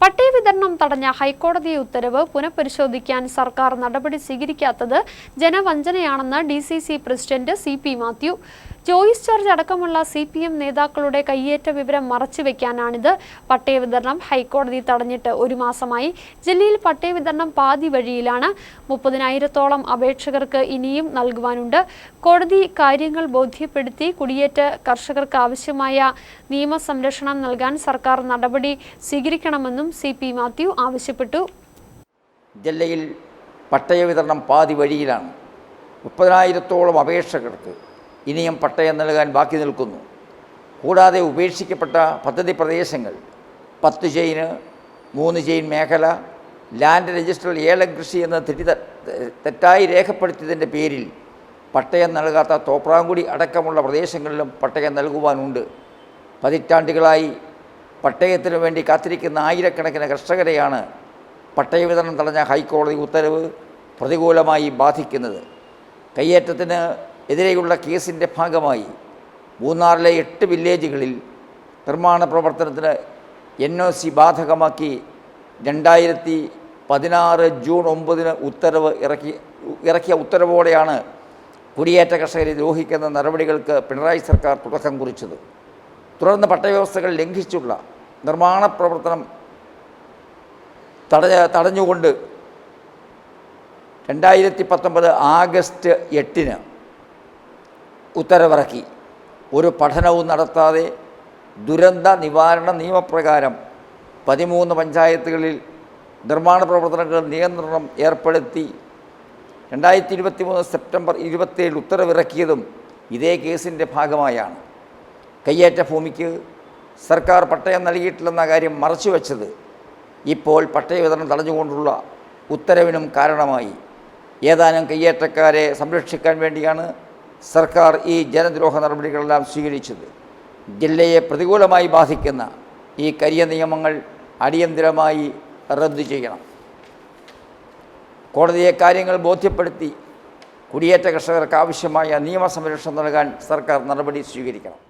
പട്ടയ വിതരണം തടഞ്ഞ ഹൈക്കോടതി ഉത്തരവ് പുനഃപരിശോധിക്കാൻ സർക്കാർ നടപടി സ്വീകരിക്കാത്തത് ജനവഞ്ചനയാണെന്ന് D president C Mathew. Joice George അടക്കമുള്ള സി പി എം നേതാക്കളുടെ കയ്യേറ്റ വിവരം മറച്ചുവെക്കാനാണിത് പട്ടയ വിതരണം ഹൈക്കോടതി തടഞ്ഞിട്ട് ഒരു മാസമായി. ജില്ലയിൽ പട്ടയ വിതരണം പാതി വഴിയിലാണ്. മുപ്പതിനായിരത്തോളം അപേക്ഷകർക്ക് ഇനിയും നൽകുവാനുണ്ട്. കോടതി കാര്യങ്ങൾ ബോധ്യപ്പെടുത്തി കുടിയേറ്റ കർഷകർക്ക് ആവശ്യമായ നിയമ സംരക്ഷണം നൽകാൻ സർക്കാർ നടപടി സ്വീകരിക്കണമെന്നും സി പി മാത്യു ആവശ്യപ്പെട്ടു. ജില്ലയിൽ പട്ടയ വിതരണം പാതി വഴിയിലാണ്. മുപ്പതിനായിരത്തോളം അപേക്ഷകർക്ക് ഇനിയും പട്ടയം നൽകാൻ ബാക്കി നിൽക്കുന്നു. കൂടാതെ ഉപേക്ഷിക്കപ്പെട്ട പദ്ധതി പ്രദേശങ്ങൾ പത്ത് ചെയിന് മൂന്ന് ചെയിൻ മേഖല ലാൻഡ് രജിസ്റ്ററിൽ ഏലം കൃഷി എന്ന് തെറ്റി തെറ്റായി രേഖപ്പെടുത്തിയതിന്റെ പേരിൽ പട്ടയം നൽകാത്ത തോപ്രാങ്കുടി അടക്കമുള്ള പ്രദേശങ്ങളിലും പട്ടയം നൽകുവാനുണ്ട്. പതിറ്റാണ്ടുകളായി പട്ടയത്തിനു വേണ്ടി കാത്തിരിക്കുന്ന ആയിരക്കണക്കിന് കർഷകരെയാണ് പട്ടയ വിതരണം തടഞ്ഞ ഹൈക്കോടതി ഉത്തരവ് പ്രതികൂലമായി ബാധിക്കുന്നത്. കയ്യേറ്റത്തിന് എതിരെയുള്ള കേസിന്റെ ഭാഗമായി മൂന്നാറിലെ എട്ട് വില്ലേജുകളിൽ നിർമ്മാണ പ്രവർത്തനത്തിന് എൻ ഒ സി ബാധകമാക്കി രണ്ടായിരത്തി പതിനാറ് ജൂൺ ഒമ്പതിന് ഉത്തരവ് ഇറക്കി ഇറക്കിയ ഉത്തരവോടെയാണ് കുടിയേറ്റ കർഷകരെ ദ്രോഹിക്കുന്ന നടപടികൾക്ക് പിണറായി സർക്കാർ തുടക്കം കുറിച്ചത്. തുടർന്ന് പട്ടയവ്യവസ്ഥകൾ ലംഘിച്ചുള്ള നിർമ്മാണ പ്രവർത്തനം തടഞ്ഞ തടഞ്ഞുകൊണ്ട് രണ്ടായിരത്തി പത്തൊമ്പത് ആഗസ്റ്റ് എട്ടിന് ഉത്തരവിറക്കി. ഒരു പഠനവും നടത്താതെ ദുരന്ത നിവാരണ നിയമപ്രകാരം പതിമൂന്ന് പഞ്ചായത്തുകളിൽ നിർമ്മാണ പ്രവർത്തനങ്ങൾ നിയന്ത്രണം ഏർപ്പെടുത്തി. രണ്ടായിരത്തി ഇരുപത്തി മൂന്ന് സെപ്റ്റംബർ ഇരുപത്തേഴ് ഉത്തരവിറക്കിയതും ഇതേ കേസിന്റെ ഭാഗമായാണ്. കയ്യേറ്റ ഭൂമിക്ക് സർക്കാർ പട്ടയം നൽകിയിട്ടില്ലെന്ന കാര്യം മറച്ചുവെച്ചത് ഇപ്പോൾ പട്ടയ വിതരണം തടഞ്ഞുകൊണ്ടുള്ള ഉത്തരവിനും കാരണമായി. ഏതാനും കയ്യേറ്റക്കാരെ സംരക്ഷിക്കാൻ വേണ്ടിയാണ് സർക്കാർ ഈ ജനദ്രോഹ നടപടികളെല്ലാം സ്വീകരിച്ചത്. ജില്ലയെ പ്രതികൂലമായി ബാധിക്കുന്ന ഈ കരിയ നിയമങ്ങൾ അടിയന്തിരമായി റദ്ദു ചെയ്യണം. കോടതിയെ കാര്യങ്ങൾ ബോധ്യപ്പെടുത്തി കുടിയേറ്റ കർഷകർക്ക് ആവശ്യമായ നിയമസംരക്ഷണം നൽകാൻ സർക്കാർ നടപടി സ്വീകരിക്കണം.